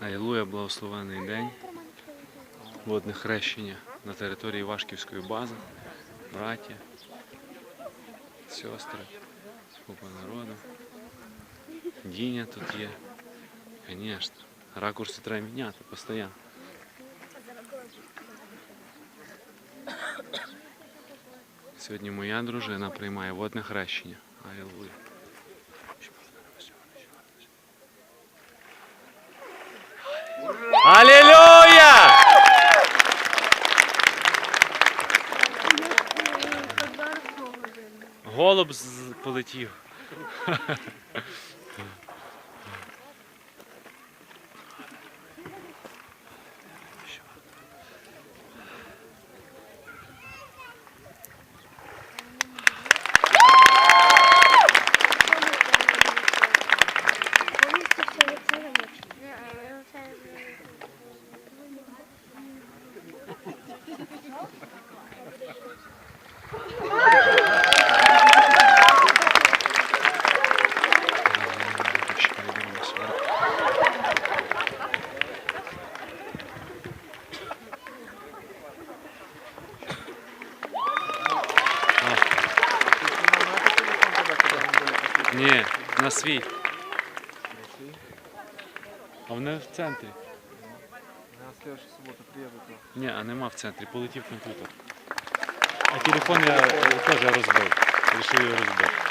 Алілуя, благословений день. Водне хрещення на території Вашківської бази. Браття, сестри, купа народу. Діня тут є. Звісно. Ракурси треба міняти постійно. Сьогодні моя дружина приймає водне хрещення. Алілуя! Голуб полетів. Ще Ні, на свій. А вони в центрі. На следующую субота то. Ні, а нема в центрі, полетів комп'ютер. А телефон я е, теж розбив. Рішив його розбити.